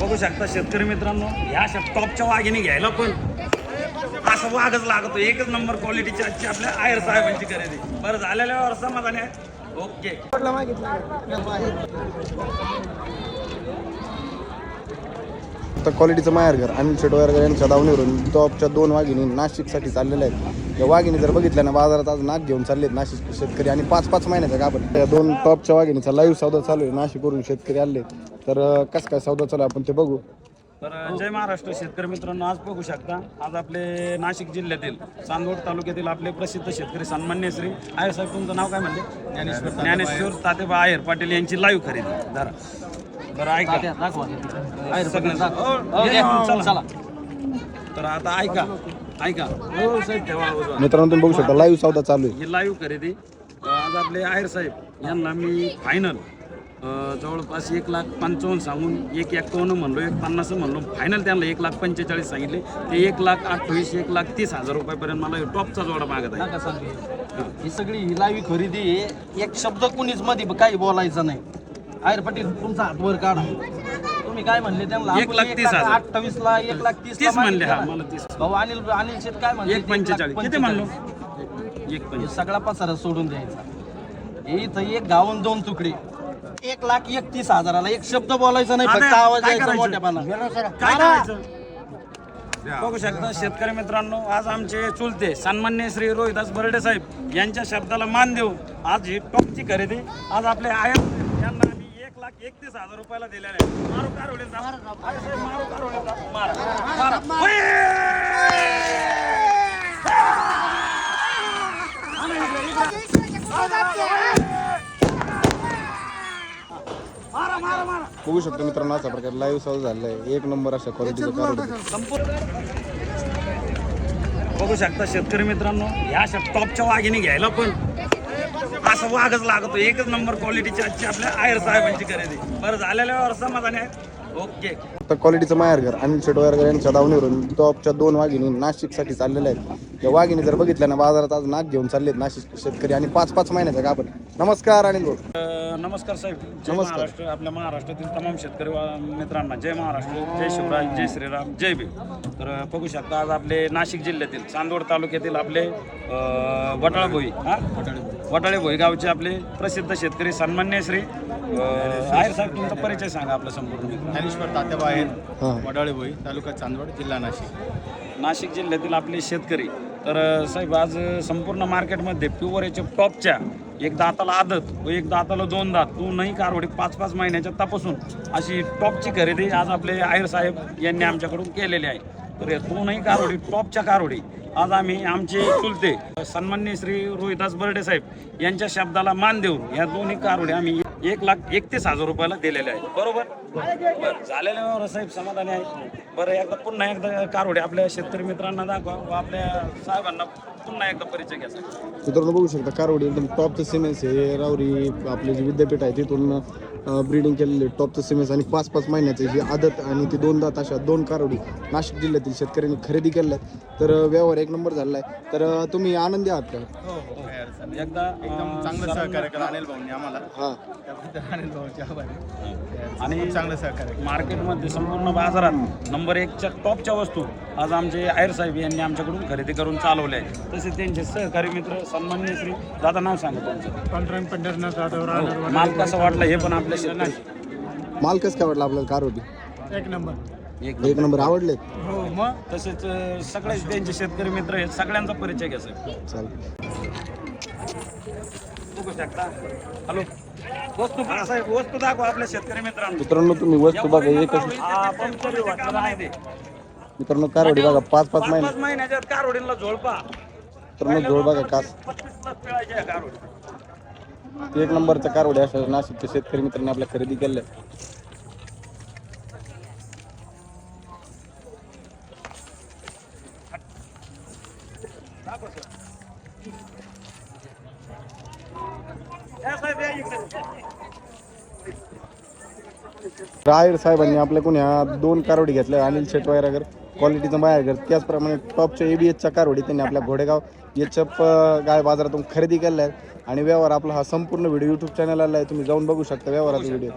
बघू शकता शेतकरी मित्रांनो ह्या टॉपच्या वाघिणी घ्यायला पण असं वाघच लागतो. एकच नंबर क्वालिटीची आजची आपल्या आयर साहेबांची खरेदी. बरं झालेल्यावर समाधानी ओके. आता क्वालिटीचं माहेरघर अनिल शेटवायरकर यांच्या दावणीवरून टॉपच्या दोन वाघिणी नाशिकसाठी चाललेल्या आहेत. या वाघिणी जर बघितल्या ना बाजारात आज नाक घेऊन चाललेत नाशिक शेतकरी आणि पाच पाच महिन्याचा कापड त्या दोन टॉपच्या वाघिणीचा लाईव्ह सौदा चालू आहे. नाशिकवरून शेतकरी आले तर कसं काय सौदा चालू आहे? आपण ते बघू. तर जय महाराष्ट्र शेतकरी मित्रांनो आज बघू शकता. आज आपले नाशिक जिल्ह्यातील चांदवड तालुक्यातील आपले प्रसिद्ध शेतकरी सन्मान्य श्री आयर साहेब तुमचं नाव काय म्हणले? ज्ञानेश्वर ज्ञानेश्वर तातेबा आयर पाटील यांची लाईव्ह खरेदी. धरा. बरं ऐका. सगळं- हो, या, या, चला. तर आता ऐका. ऐका. हो साहेब ठेवा उजवा. मित्रांनो तुम्ही बघू शकता लाईव्ह सौदा चालू आहे. ही लाईव्ह खरेदी. आज आपले आयर साहेब यांना मी फायनल जवळपास एक लाख पंचावन्न सांगून एक एक्कावन्न म्हणलो एक पन्नास म्हणलो. फायनल त्यांना एक लाख पंचेचाळीस सांगितले. ते एक लाख अठ्ठावीस एक लाख तीस हजार रुपयापर्यंत मला टॉपचा जोडा मागत आहे. नका सांगू. ही सगळी हिलावी खरेदी आहे. एक शब्द कुणीच मध्ये काही बोलायचं नाही. आयर पाटील तुमचा हात वर काढा. तुम्ही काय म्हणले त्यांना? एक लाख तीस हजार. अठ्ठावीस ला एक लाख तीस तीस म्हणले हा मला तीस. भाऊ अनिल अनिल शेट काय म्हणले? एक पंचेचाळीस. किती म्हणलो? एक पंचेचाळीस. सगळा पसारा सोडून द्यायचा. इथं एक गावून दोन तुकडे. एक लाख एकतीस हजाराला एक शब्द बोलायचा नाही फक्त आता आवाज काय यायचा करायचं? मोठ्यापणा काय करायचं? बघू शकता शेतकरी मित्रांनो आज आमचे चुलते सन्मान्य श्री रोहिदास बर्डे साहेब यांच्या शब्दाला मान देऊन आज ही टॉपची खरेदी आज आपले आयर यांना आम्ही एक लाख एकतीस हजार रुपयाला दिलेले आहे मारू कारवडीचा आयर साहेब, मारू. कारवडीचा मारा. मारा. होय! मारा मारा मारा बघू शकतो मित्रांनो अशा प्रकारे लाईव्ह सौदा झालेला आहे एक नंबर अशा क्वालिटीचा बघू शकता शेतकरी मित्रांनो या टॉपच्या वाघिणी घ्यायला पण असं वाघच लागतो. एकच नंबर क्वालिटीची आजची आपल्या आयर साहेबांची खरेदी. बरं झालेल्यावर समाधान आहे. ओके. आता क्वालिटीचं माहेरघर अनिल शेटवायरकर यांच्या दावणीवरून टॉपच्या दोन वाघिणी नाशिकसाठी चाललेल्या आहेत. या वाघिणी जर बघितल्या ना बाजारात आज नाक घेऊन चाललेत नाशिक शेतकरी आणि पाच पाच महिन्याचा गाभण. नमस्कार अनिल भाऊ. नमस्कार साहेब. जय नमस्कार. महाराष्ट्र. आपल्या महाराष्ट्रातील तमाम शेतकरी वा- मित्रांना जय महाराष्ट्र जय शिवराज जय श्रीराम जय भीम. तर अं, बघू शकता आज आपले नाशिक जिल्ह्यातील चांदवड तालुक्यातील आपले वटाळभोई हा? वटाळे भोई गावचे आपले प्रसिद्ध शेतकरी सन्मान्य श्री अं, आयर साहेब तुमचा परिचय सांगा आपला संपूर्ण. ज्ञानेश्वर तात्याबाहेर हां. वडाळे भोई तालुका चांदवड जिल्हा नाशिक. नाशिक जिल्ह्यातील आपले शेतकरी. तर साहेब आज संपूर्ण मार्केटमध्ये प्युअर याच्या टॉपच्या एक दाताला आदत व एक दाताला दोन दात दोनही कारवडी पाच पाच महिन्याच्या तपासून अशी टॉपची खरेदी आज आपले आयर साहेब यांनी आमच्याकडून केलेली आहे. तर या दोनही कारोडी टॉपच्या कारोडी आज आम्ही आमचे चुलते सन्मान्य श्री रोहिदास बर्डे साहेब यांच्या शब्दाला मान देऊन या दोन्ही कारोडी आम्ही एक लाख एकतीस हजार रुपयाला दिलेले आहेत. बरोबर? बरं झालेल्यावर साहेब समाधानी आहे. बरं एकदा पुन्हा एकदा कारोडी आपल्या शेतकरी मित्रांना दाखवा व आपल्या साहेबांना पुन्हा एकदा परिचय घ्या साहेब. मित्रांनो बघू शकता कारवडी एकदम टॉपचं सिमेंट्स आहे. रावरी आपले जे विद्यापीठ आहे तिथून ब्रीडिंग केलेले टॉपचं सिमेंट्स आणि पाच पाच महिन्याचे जी आदत आणि ती दोन दात अशा दोन कारवडी नाशिक जिल्ह्यातील शेतकऱ्यांनी खरेदी केल्या तर व्यवहार एक नंबर झाला आहे. तर तुम्ही आनंदी आहात का? हो हो. नाही. एकदा एकदम चांगलं सहकार्य करा अनिल भाऊंनी आम्हाला. हां. त्याबद्दल अनिल भाऊचे आभार आहे. आणि चांगलं सहकार्य. मार्केटमध्ये संपूर्ण बाजारात नंबर एकच्या टॉपच्या वस्तू आज आमचे आयर साहेब यांनी आमच्याकडून खरेदी करून चालवल्या आहेत. तसेच त्यांचे सहकारी मित्र सन्मान्य श्री दादा नाव सांगा तुमचं. पांढरण पंढरनाथ जाधव हो, माल कसं वाटलं हे पण आपल्या शेतकरी. माल कसं काय वाटलं आपल्याला? कारवडी एक नंबर. एक एक नंबर. आवडले? हो मग? तसेच अं, सगळे त्यांचे शेतकरी मित्र आहेत. सगळ्यांचा परिचय घ्या साहेब चालेल. बघू शकता हॅलो. वस्तू साहेब वस्तू दाखवा आपल्या शेतकरी मित्रांना. मित्रांनो तुम्ही वस्तू बघा एकच हा, पंक्चर वाटलं नाही ते. मित्रांनो कारवडी बघा पाच पाच पाच महिने. पाच महिन्याच्या मित्रांनो जोड बघा कास. पस्तीस या कारवडी एक नंबरचा कारवडे अशा नाशिकच्या शेतकरी मित्रांनी आपल्या खरेदी केल्या. या रायर साहेबांनी आपल्या कुण्या दोन कारवडी घेतल्या अनिल शेटवायरागर क्वालिटीचं बाहेर घर त्याचप्रमाणे टॉपच्या एबीएचच्या कारवडी त्यांनी आपल्या घोडेगाव एच गाय बाजारातून खरेदी केलेला आहे. आणि व्यवहार आपला हा संपूर्ण व्हिडिओ यूट्यूब चॅनल आला आहे तुम्ही जाऊन बघू शकता व्यवहाराचा व्हिडिओ